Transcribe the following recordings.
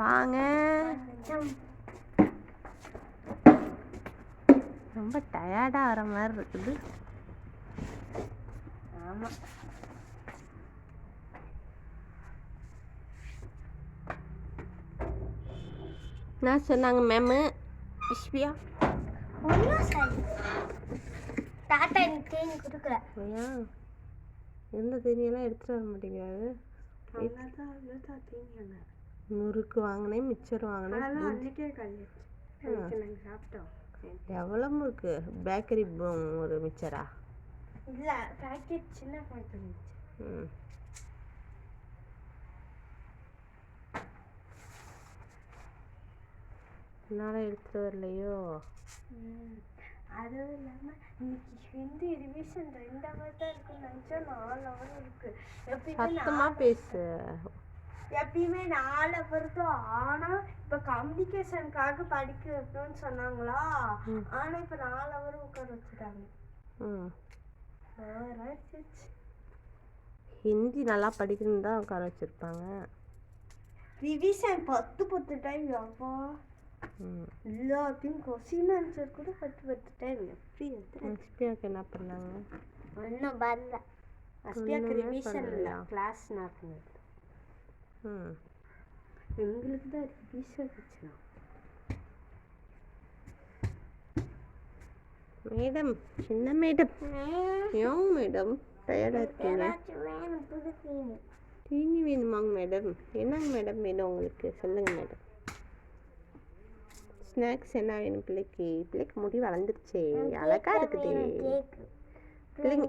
வாங்க. ரொம்ப டயர்டாக ஆகிற மாதிரி இருக்குது. ஆமாம் என்ன சொன்னாங்க மேமு சரி தாத்தா எனக்கு தேனி கொடுக்கல. எந்த தேனியெல்லாம் எடுத்துட்டு வர மாட்டேங்கிறாரு முறுக்கு வாங்கினேன் மிச்சர் வாங்கினேன். சாப்பிட்டோம். எவ்வளோ முறுக்கு? பேக்கரி ஒரு மிச்சரா? இல்லை பேக்கெட் சின்ன பேக்கெட் ம். என்னால் எடுத்துட்டு வரலையோ? அதுவும் இல்லாமல் இன்னைக்கு ஹிந்தி ரிவிஷன் ரெண்டு ஹவர் தான் இருக்குன்னு நினச்சா நாலு ஹவர் இருக்கு. சத்தமாக பேசு. எப்பயுமே ஹவர் தான் ஆனால் இப்போ கம்யூனிகேஷனுக்காக படிக்க வைக்கணும்னு சொன்னாங்களா? ம். ஆனால் இப்போ நாலு ஹவர் உட்கார வச்சுட்டாங்க. ஹிந்தி நல்லா படிக்கணும்னு தான் உட்கார வச்சுருப்பாங்க. ரிவிஷன் பத்து பத்து டைம் அப்பா? எல்லாத்தையும் கொஸ்டின் ஆன்சர் கூட பத்து பத்து டைம் எப்படி எழுதுறது எக்ஸ்பியாக்கு என்ன பண்ணாங்க? ஒன்றும் வரல அஸ்பியாக்கு ஒண்ணுமே ரிவிஷன் இல்லை? கிளாஸ் நடந்தது. ம். எங்களுக்கு தான் ரிவிஷன் வச்சுனா மேடம் என்ன மேடம் ஏன் மேடம் டயர்டாக இருக்கீங்க தீனி வேணுமாங்க மேடம் என்னங்க மேடம் வேணும் உங்களுக்கு? சொல்லுங்கள் மேடம் ஸ்நாக்ஸ் என்ன வேணும் பிள்ளைக்கு? பிள்ளைக்கு முடி வளர்ந்துருச்சே. அழகா இருக்குது. பிள்ளைங்க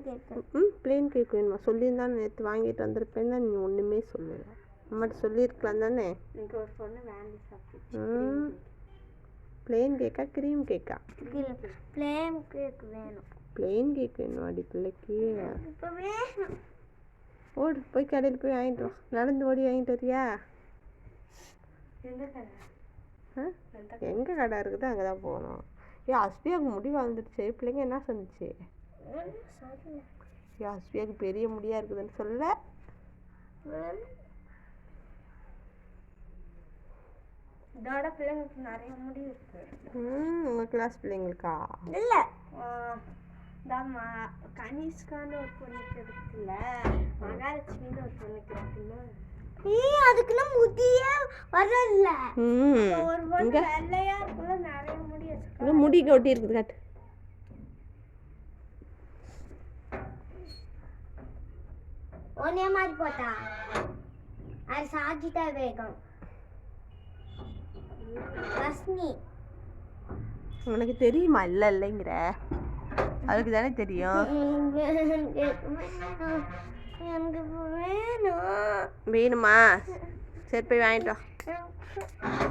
ம் பிளேன் கேக் வேணுமா? சொல்லியிருந்தா நேற்று வாங்கிட்டு வந்திருப்பேன் தான் நீ ஒன்றுமே சொல்லலை. அம்மாட்ட சொல்லியிருக்கலாம் தானே? எனக்கு ஒரு பொண்ணு வேண்டி சாப்பிட்டு பிளேன் கேக்கா க்ரீம் கேக்கா? பிளேன் கேக் வேணும். பிளேன் கேக் வேணும் அடி பிள்ளைக்கு? ஓடு போய் கடையில் போய் வாங்கிட்டு வா. நடந்து ஓடி வாங்கிட்டு வரியா? எங்கே கடை இருக்குதோ? அங்கே தான் போகணும். ஏ அஸ்பியாவுக்கு முடி வளர்ந்துருச்சு பிள்ளைங்க என்ன சொன்னுச்சு? ஏ அஸ்பியாவுக்கு பெரிய முடியா இருக்குதுன்னு சொல்ல. இதோட பிள்ளைங்களுக்கு நிறைய முடி இருக்கு. ம் உங்கள் கிளாஸ் பிள்ளைங்களுக்கா? இல்ல. தாமா கனிஷ்கான்னு ஒரு பொண்ணுக்கு இருக்குல்ல மகாலட்சுமின்னு ஒரு பொண்ணுக்கு இருக்குல்ல. அதுக்கெல்லாம் முதிய வரல. ம் ஒரு பொண்ணு வெள்ளையா நிறைய முடி வச்சிருக்கா. ஒட்டி இருக்குது காட்டு. ஒன்னே மாதிரி போட்டா? அது சாஜிதா வேகம். உனக்கு தெரியுமா? இல்லை இல்லைங்கிற. அதுக்கு தானே தெரியும். வேணும்? சரி போய் வாங்கிட்டு வா. எனக்கு